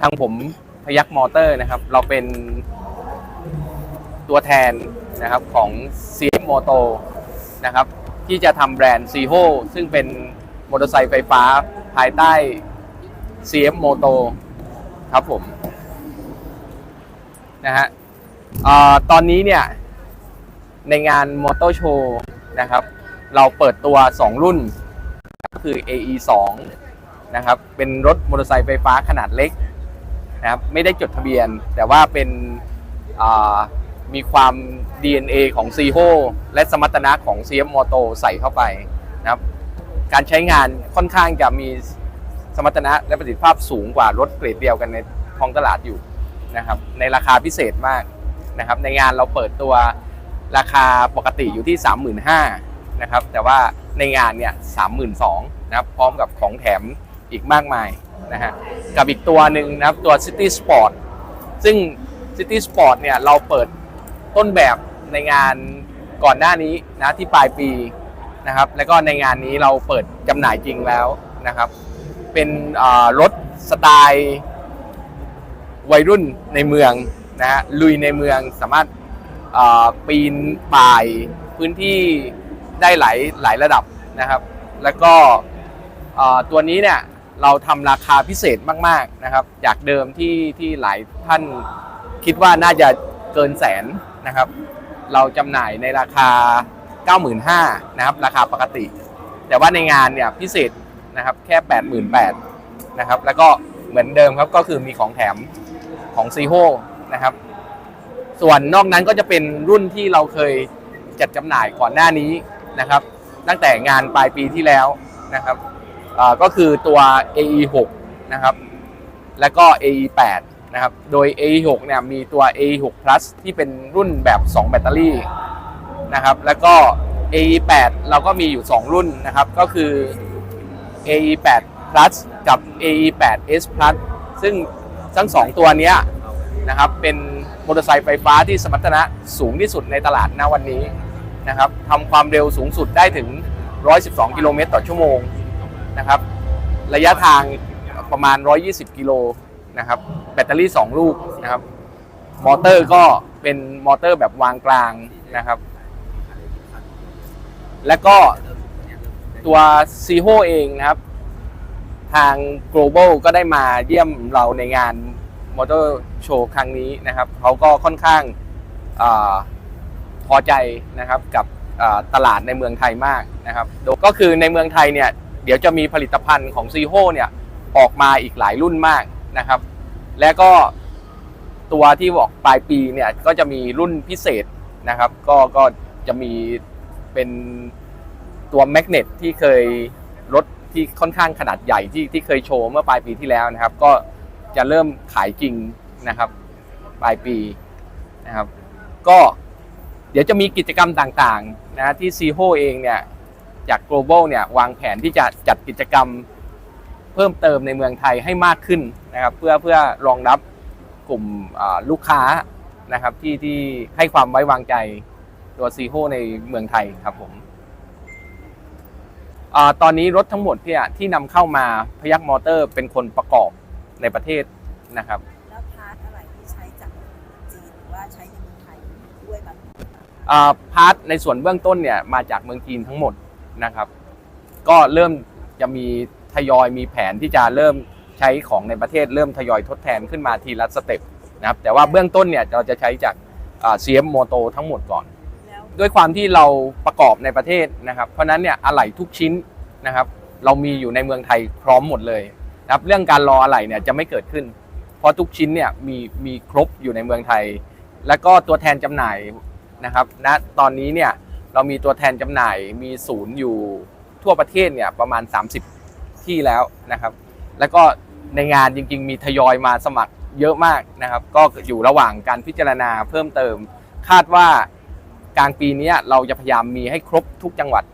ทางผมพยักมอเตอร์นะครับ เราเป็นตัวแทนนะครับของ CF Moto นะครับ ที่จะทำแบรนด์ c ีโ o ซึ่งเป็นมอเตอร์ไซค์ไฟฟ้าภายใต้ CF Moto ครับผมนะฮะอตอนนี้เนี่ยในงานมอเตอร์โชว์นะครับ เราเปิดตัว 2 รุ่น ก็คือ AE 2 นะครับ เป็นรถมอเตอร์ไซค์ไฟฟ้าขนาดเล็ก นะครับไม่ได้จดทะเบียน แต่ว่าเป็นมีความ DNA ของ c ีโ o และสมรรถนะของ CF Moto ใส่เข้าไปนะครับการใช้งานค่อนข้างจะมีสมรรถนะและประสิทธิภาพสูงกว่ารถเกรดเดียวกันในท้องตลาดอยู่นะครับในราคาพิเศษมากนะครับในงานเราเปิดตัวราคาปกติอยู่ที่ 35,000นะครับแต่ว่าในงานเนี่ย32,000นะครับพร้อมกับของแถมอีกมากมาย นะฮะกับอีกตัวหนึ่งนะครับตัว City Sport ซึ่ง City Sport เนี่ยเราเปิดต้นแบบในงานก่อนหน้านี้นะที่ปลายปีนะครับแล้วก็ในงานนี้เราเปิดจำหน่ายจริงแล้วนะครับ เป็นรถสไตล์วัยรุ่นในเมืองนะฮะลุยในเมืองสามารถปีนป่ายพื้นที่ได้หลายหลายระดับนะครับ แล้วก็ตัวนี้เนี่ย เราทำราคาพิเศษมากๆนะครับ จากเดิมที่ที่หลายท่านคิดว่าน่าจะเกินแสนนะครับ เราจำหน่ายในราคา 95,000นะครับ ราคาปกติ แต่ว่าในงานเนี่ยพิเศษนะครับแค่ 88,000นะครับ แล้วก็เหมือนเดิมครับก็คือมีของแถมของซีโ o นะครับ ส่วนนอกนั้นก็จะเป็นรุ่นที่เราเคยจัดจำหน่ายก่อนหน้านี้นะครับ ตั้งแต่งานปลายปีที่แล้วนะครับ ก็คือตัว AE6 นะครับ แล้วก็ AE8 นะครับ โดย AE6 เนี่ยมีตัว AE6 Plus ที่เป็นรุ่นแบบ 2 แบตเตอรี่นะครับ แล้วก็ AE8 เราก็มีอยู่ 2 รุ่นนะครับ ก็คือ AE8 Plus กับ AE8S Plus ซึ่งทั้ง 2 ตัวเนี้ยนะครับเป็นมอเตอร์ไซค์ไฟฟ้าที่สมรรถนะสูงที่สุดในตลาดณวันนี้นะครับทำความเร็วสูงสุดได้ถึง 112 กิโลเมตรต่อชั่วโมง นะครับ ระยะทางประมาณ 120 กิโลนะครับ แบตเตอรี่ 2 ลูกนะครับ มอเตอร์ก็เป็นมอเตอร์แบบวางกลางนะครับ แล้วก็ตัวซีโ o เองนะครับ ทาง global ก็ได้มาเยี่ยมเราในงานมอเตอร์โชว์ครั้งนี้นะครับ เขาก็ค่อนข้างอาพอใจนะครับกับตลาดในเมืองไทยมากนะครับ ก็คือในเมืองไทยเนี่ย เดี๋ยวจะมีผลิตภัณฑ์ของซีโ o เนี่ยออกมาอีกหลายรุ่นมากนะครับ และก็ตัวที่บอกปลายปีเนี่ยก็จะมีรุ่นพิเศษนะครับ ก็ก็จะมีเป็นตัวแมกเนตที่เคยรถที่ค่อนข้างขนาดใหญ่ที่ที่เคยโชว์เมื่อปลายปีที่แล้วนะครับ ก็จะเริ่มขายจริงนะครับ ปลายปีนะครับ ก็เดี๋ยวจะมีกิจกรรมต่างๆนะที่ซีโ o เองเนี่ย จาก global เนี่ยวางแผนที่จะจัดกิจกรรมเพิ่มเติมในเมืองไทยให้มากขึ้นนะครับ เพื่อเพื่อรองรับกลุ่มอ่าลูกค้านะครับที่ที่ให้ความไว้วางใจตัวซีโ o ในเมืองไทยครับผมอาตอนนี้รถทั้งหมดเนี่ยที่นำเข้ามาพยักมอเตอร์เป็นคนประกอบในประเทศนะครับแล้วพาร์ทอะไรที่ใช้จากจีนหรือว่าใช้ในเมืองไทยด้วยแบบอ่าพาร์ทในส่วนเบื้องต้นเนี่ยมาจากเมืองจีนทั้งหมด นะครับ ก็เริ่มจะมีทยอยมีแผนที่จะเริ่มใช้ของในประเทศเริ่มทยอยทดแทนขึ้นมาทีละสเต็ปนะครับแต่ว่าเบื้องต้นเนี่ยเราจะใช้จากอ่า CM Moto ทั้งหมดก่อน ด้วยความที่เราประกอบในประเทศนะครับ เพราะนั้นเนี่ยอะไหล่ทุกชิ้นนะครับ เรามีอยู่ในเมืองไทยพร้อมหมดเลยนะครับเรื่องการรออะไหล่เนี่ยจะไม่เกิดขึ้น เพราะทุกชิ้นเนี่ยมีมีครบอยู่ในเมืองไทย แล้วก็ตัวแทนจำหน่ายนะครับณตอนนี้เนี่ย เรามีตัวแทนจำหน่ายมีศูนย์อยู่ทั่วประเทศเนี่ยประมาณ 30 ที่แล้วนะครับ แล้วก็ในงานจริง ๆ มีทยอยมาสมัครเยอะมากนะครับ ก็อยู่ระหว่างการพิจารณาเพิ่มเติม คาดว่ากลางปีนี้เราจะพยายามมีให้ครบทุกจังหวัด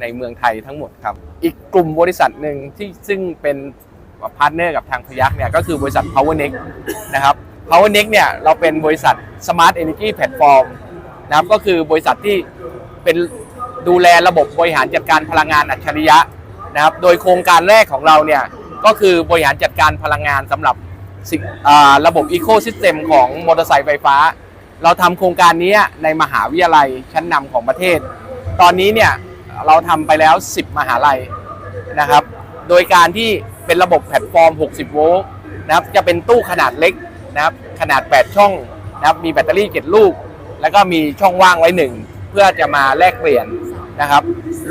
ในเมืองไทยทั้งหมดครับ อีกกลุ่มบริษัทหนึ่งที่ซึ่งเป็นพาร์ทเนอร์กับทางพยักเนี่ยก็คือบริษัท PowerNext นะครับ PowerNext เนี่ยเราเป็นบริษัท Smart Energy Platform นะครับก็คือบริษัทที่ เป็นดูแลระบบบริหารจัดการพลังงานอัจฉริยะนะครับ โดยโครงการแรกของเราเนี่ยก็คือบริหารจัดการพลังงานสำหรับระบบ Eco System ของมอเตอร์ไซค์ไฟฟ้า เราทำโครงการนี้ในมหาวิทยาลัยชั้นนำของประเทศ ตอนนี้เนี่ยเราทำไปแล้ว 10 มหาลัยนะครับ โดยการที่เป็นระบบแพลตฟอร์ม 60 โวลต์นะครับจะเป็นตู้ขนาดเล็กนะครับขนาด 8 ช่องนะครับมีแบตเตอรี่ 7 ลูก แล้วก็มีช่องว่างไว้หนึ่ง พื่อจะมาแลกเปลี่ยนนะครับ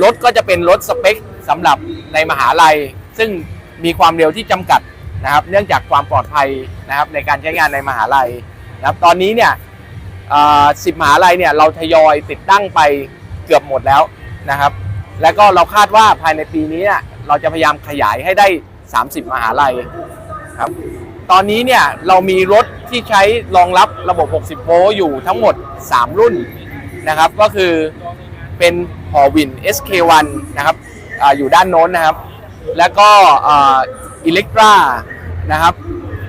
รถก็จะเป็นรถสเปคสำหรับในมหาลัย ซึ่งมีความเร็วที่จำกัดนะครับ เนื่องจากความปลอดภัยนะครับในการใช้งานในมหาลัยนะครับตอนนี้เนี่ยสิบมหาลัยเนี่ยเราทยอยติดตั้งไปเกือบหมดแล้วนะครับ แล้วก็เราคาดว่าภายในปีนี้เนเราจะพยายามขยายให้ได้ 30 มหาลัยครับตอนนี้เนี่ยเรามีรถที่ใช้รองรับระบบ 60 โวลต์อยู่ทั้งหมด 3 รุ่น นะครับ ก็คือเป็นหอวิน SK1 นะครับออยู่ด้านโน้นนะครับ แล้วก็อิเล็กตรานะครับ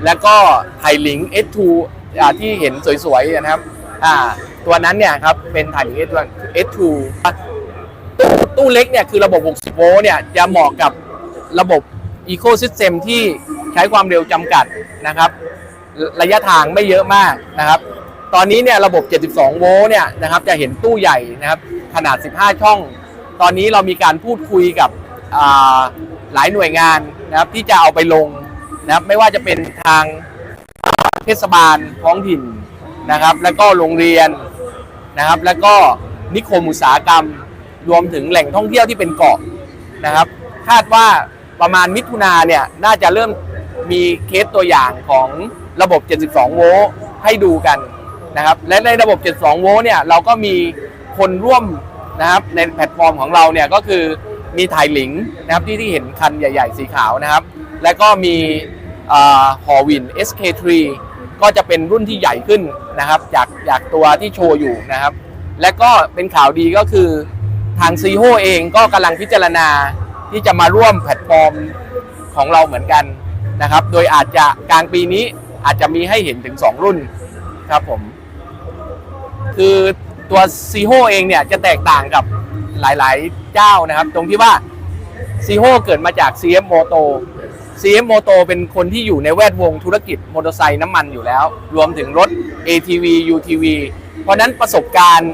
แล้วก็ไทลิง S2 ที่เห็นสวยๆนะครับตัวนั้นเนี่ยครับเป็นไทลิง S2 S2 ตู้ตู้เล็กเนี่ยคือระบบ 60 โวลต์เนี่ยจะเหมาะกับระบบ Eco System ที่ใช้ความเร็วจำกัดนะครับ ระยะทางไม่เยอะมากนะครับ ตอนนี้เนี่ยระบบ 72 โวลต์เนี่ยนะครับจะเห็นตู้ใหญ่นะครับขนาด 15 ช่อง ตอนนี้เรามีการพูดคุยกับหลายหน่วยงานนะครับที่จะเอาไปลงนะครับไม่ว่าจะเป็นทางเทศบาลท้องถิ่นนะครับ แล้วก็โรงเรียนนะครับ แล้วก็นิคมอุตสาหกรรม รวมถึงแหล่งท่องเที่ยวที่เป็นเกาะนะครับ คาดว่าประมาณมิถุนาเนี่ยน่าจะเริ่มมีเคสตัวอย่างของระบบ 72 โวลต์ให้ดูกัน นะครับและในระบบ 72 โวลต์เนี่ยเราก็มีคนร่วมนะครับในแพลตฟอร์มของเราเนี่ยก็คือมีถ่ายหลิงนะครับที่ที่เห็นคันใหญ่ๆ สีขาวนะครับ และก็มีหอวิน SK3 ก็จะเป็นรุ่นที่ใหญ่ขึ้นนะครับจากจากตัวที่โชว์อยู่นะครับ และก็เป็นข่าวดีก็คือทางซีโฮเองก็กำลังพิจารณาที่จะมาร่วมแพลตฟอร์มของเราเหมือนกันนะครับ โดยอาจจะกลางปีนี้อาจจะมีให้เห็นถึง 2 รุ่นครับผม คือตัวซีโฮเองเนี่ยจะแตกต่างกับหลายๆเจ้านะครับ ตรงที่ว่าซีโฮเกิดมาจาก CF Moto CF Moto เป็นคนที่อยู่ในแวดวงธุรกิจมอเตอร์ไซค์น้ำมันอยู่แล้ว รวมถึงรถ ATV UTV เพราะนั้นประสบการณ์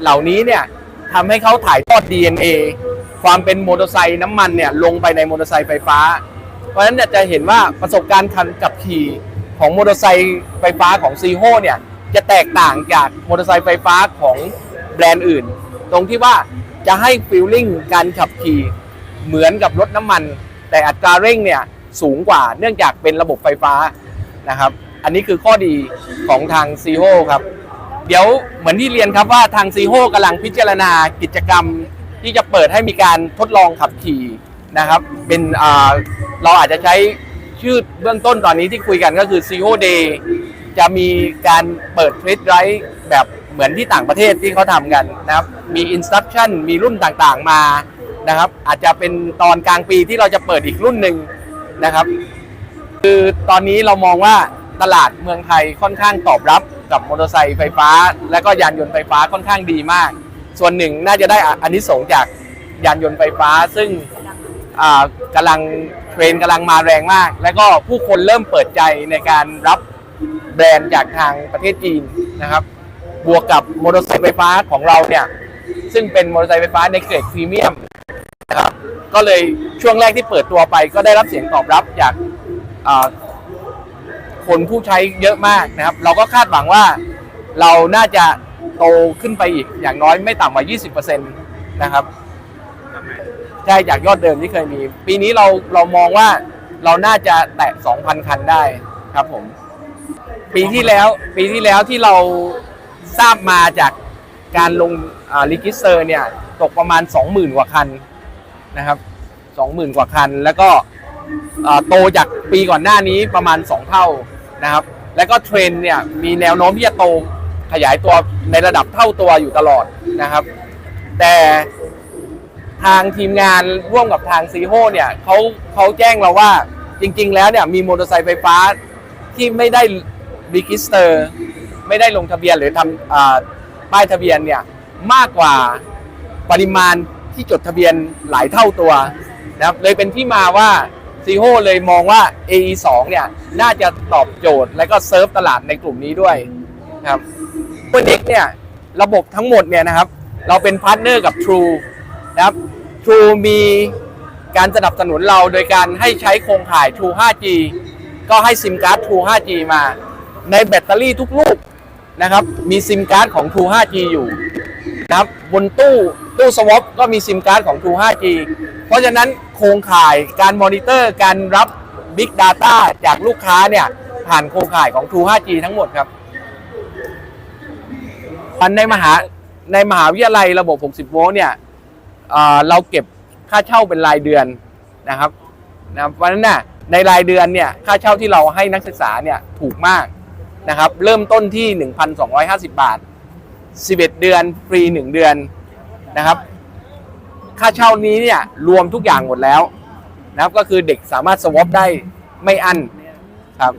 เหล่านี้เนี่ยทำให้เขาถ่ายทอด DNA ความเป็นมอเตอร์ไซค์น้ำมันเนี่ยลงไปในมอเตอร์ไซค์ไฟฟ้า เพราะฉะนั้นจะเห็นว่าประสบการณ์การขับขี่ของมอเตอร์ไซค์ไฟฟ้าของซีโฮเนี่ย จะแตกต่างจากมอเตอร์ไซค์ไฟฟ้าของแบรนด์อื่น ตรงที่ว่าจะให้ฟีลลิ่งการขับขี่เหมือนกับรถน้ำมัน แต่อัตราเร่งเนี่ยสูงกว่าเนื่องจากเป็นระบบไฟฟ้านะครับ อันนี้คือข้อดีของทางซีโฮครับ เดี๋ยวเหมือนที่เรียนครับว่าทางซีโฮกำลังพิจารณากิจกรรมที่จะเปิดให้มีการทดลองขับขี่นะครับ เป็นเราอาจจะใช้ชื่อเบื้องต้นตอนนี้ที่คุยกันก็คือ c ีโ Day จะมีการเปิดเทรดไรแบบเหมือนที่ต่างประเทศที่เขาทำกันนะครับ มีอินสต u ั t ชั่นมีรุ่นต่างๆมานะครับ อาจจะเป็นตอนกลางปีที่เราจะเปิดอีกรุ่นหนึ่งนะครับ คือตอนนี้เรามองว่าตลาดเมืองไทยค่อนข้างตอบรับกับมอเตอร์ไซค์ไฟฟ้า และก็ยานยนต์ไฟฟ้าค่อนข้างดีมาก ส่วนหนึ่งน่าจะได้อานิสงส์จากยานยนต์ไฟฟ้า ซึ่งกำลังเทรนกำลังมาแรงมาก และก็ผู้คนเริ่มเปิดใจในการรับ แบรนด์จากทางประเทศจีนนะครับ บวกกับมอเตอร์ไซค์ไฟฟ้าของเราเนี่ย ซึ่งเป็นมอเตอร์ไซค์ไฟฟ้าในเกรดพรีเมียมนะครับ ก็เลยช่วงแรกที่เปิดตัวไป ก็ได้รับเสียงตอบรับจากคนผู้ใช้เยอะมากนะครับ เราก็คาดหวังว่าเราน่าจะโตขึ้นไปอีกอย่างน้อยไม่ต่ำกว่า 20%นะครับใช่จากยอดเดิมที่เคยมี ปีนี้เราเรามองว่าเราน่าจะแตะ 2,000 คันได้ครับผม ปีที่แล้วปีที่แล้วที่เราทราบมาจากการลงลิกิสเตอร์เนี่ยตกประมาณ 20,000 กว่าคันนะครับ 20,000 กว่าคัน แล้วก็โตจากปีก่อนหน้านี้ประมาณ 2 เท่านะครับ แล้วก็เทรนเนี่ยมีแนวโน้มที่จะโตขยายตัวในระดับเท่าตัวอยู่ตลอดนะครับ แต่ทางทีมงานร่วมกับทางซีโฮเนี่ยเขาเขาแจ้งเราว่าจริง ๆ แล้วเนี่ยมีมอเตอร์ไซค์ไฟฟ้าที่ไม่ได้ รีกิสเตอร์ไม่ได้ลงทะเบียนหรือทำอป้ายทะเบียนเนี่ยมากกว่าปริมาณที่จดทะเบียนหลายเท่าตัวนะครับเลยเป็นที่มาว่าซีโฮเลยมองว่า AE 2 เนี่ยน่าจะตอบโจทย์และก็เซิร์ฟตลาดในกลุ่มนี้ด้วยครับเพื่อเด็กเนี่ยระบบทั้งหมดเนี่ยนะครับ เราเป็นพาร์ทเนอร์กับ True นะครับ True มีการสนับสนุนเราโดยการให้ใช้โครงข่าย True 5G ก็ให้ซิมการ์ด True 5G มา ในแบตเตอรี่ทุกลูกนะครับ มีซิมการ์ดของ True 5G อยู่นะครับบนตู้ตู้สวอปก็มีซิมการ์ดของ True 5G เพราะฉะนั้นโครงข่ายการมอนิเตอร์การรับ Big Data จากลูกค้าเนี่ยผ่านโครงข่ายของ True 5G ทั้งหมดครับันในมหาในมหาวิทยาลัยระบบ 60 โวลต์เนี่ยเเราเก็บค่าเช่าเป็นรายเดือนนะครับนะเพราะฉะนั้นน่ะในรายเดือนเนี่ยค่าเช่าที่เราให้นักศึกษาเนี่ยถูกมาก นะครับ เริ่มต้นที่ 1,250 บาท 11 เดือนฟรี 1 เดือนนะครับ ค่าเช่านี้เนี่ยรวมทุกอย่างหมดแล้วนะครับก็คือเด็กสามารถสวอปได้ไม่อั้นครับ